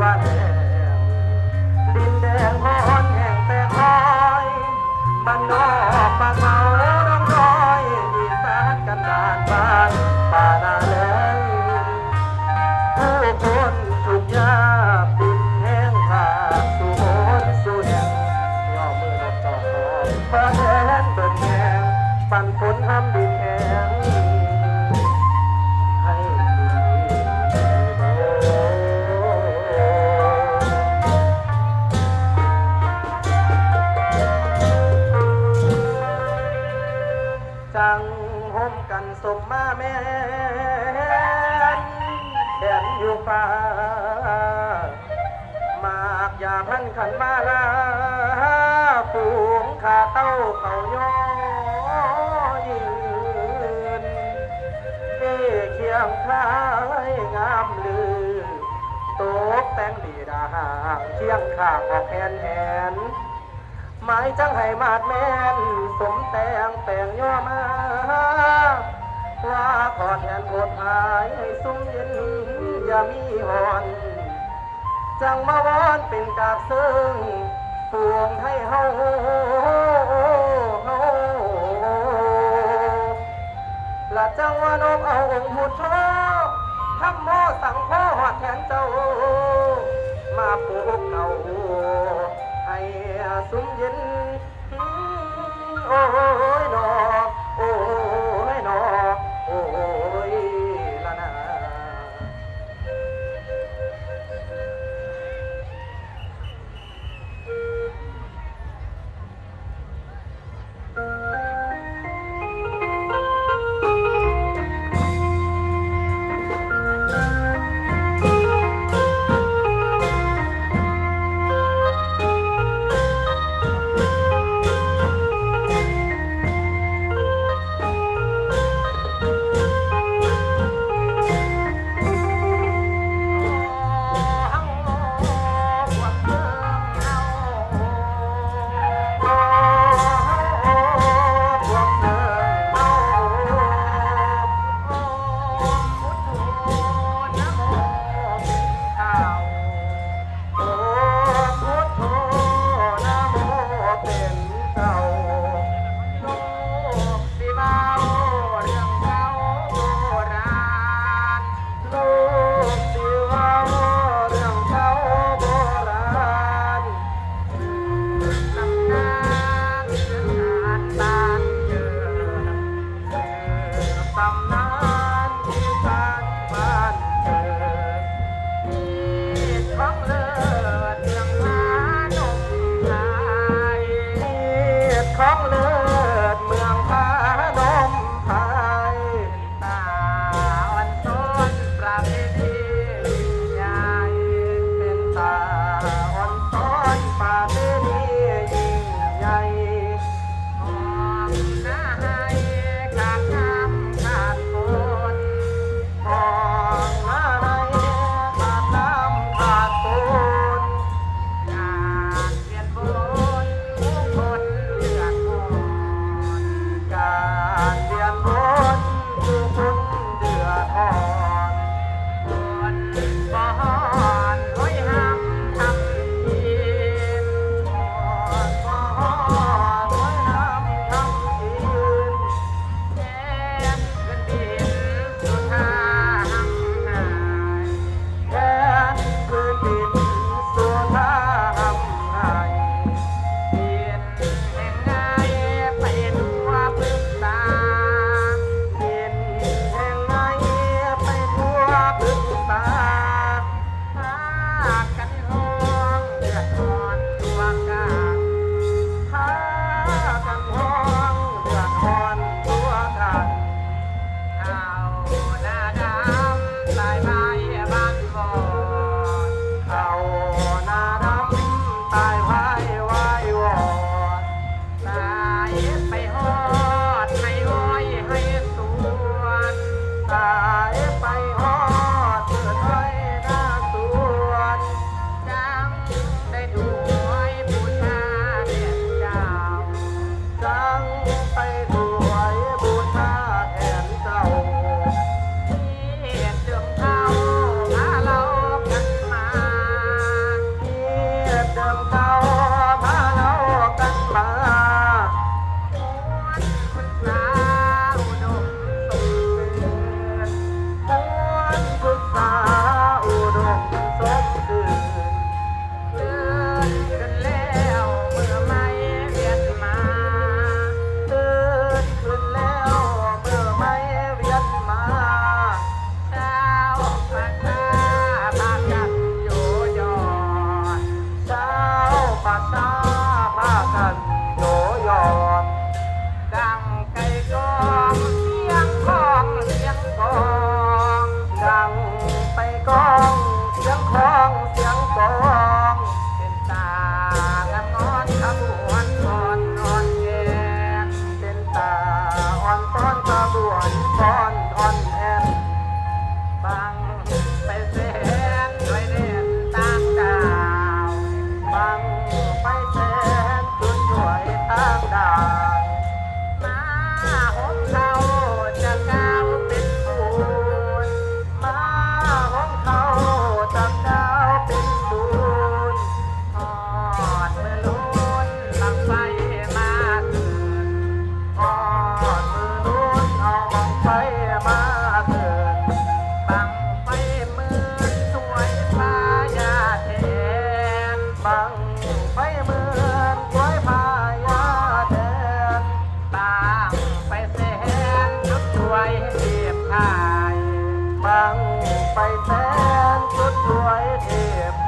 ว่าแดงดินแดงพอนแห่งแต่คอยมันนอกมาเมาร้งร้อยอีสานกันดานบ้านป่านาแลงผู้คนถูกยาดินแห้งขาดสู่โหนสู่งย่มือรถจอดฟ้าแดนเบิ่งแหงปั่นฝนห้ามดิน ฟ้ามากอย่าพันขันมาลาฝูงขาเต้าเขาย่อยืนเอ้เคียงข้ายงามลือตกแต่งดีดาหางเคียงข้างออกแหนแหนหมายจังให้มาดแม่น สมแต่งแต่งย่อมาว่าขอแทนโคตรหายให้สุมเย็น อย่ามีหอนจังมาวอนเป็นกาบซึ่งปวงให้เฮาละจังว่านมเอาองค์พุทโธทำโมสังโฆหอดแทนเจ้า มาปลูกเอาให้สุมเย็น โอ้ยนอ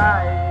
พ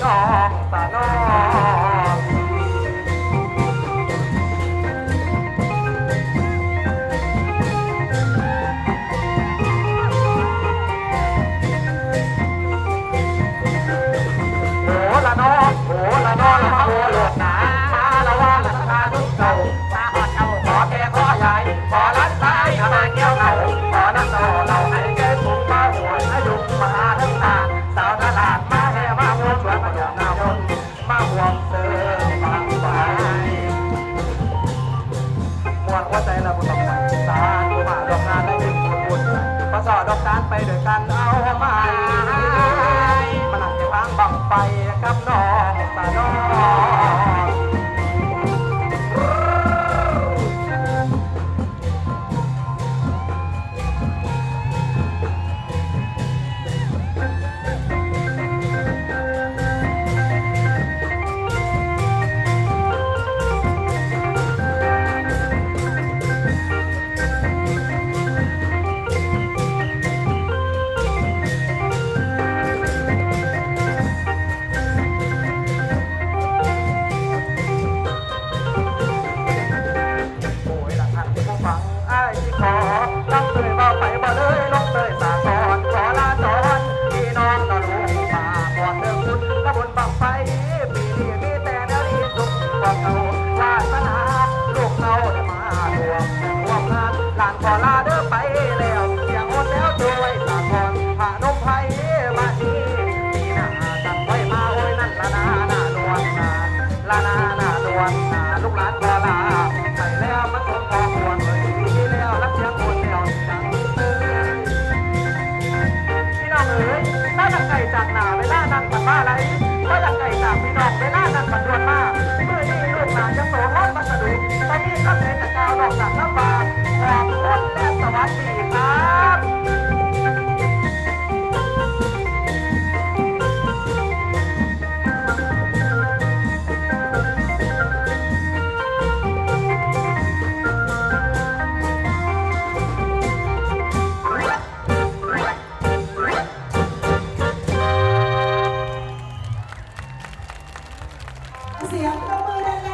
กั มาไหลก็ดังใจจากพี่น้องเวลานั้นมันด่วนมากเมื่อนี้ลูกหลานจะโสมรสมาสะดุตอนนี้เขาเลยตะก้าวออกจากน้ำบาขอบคุณแม่สวัสดี Siap kemudian.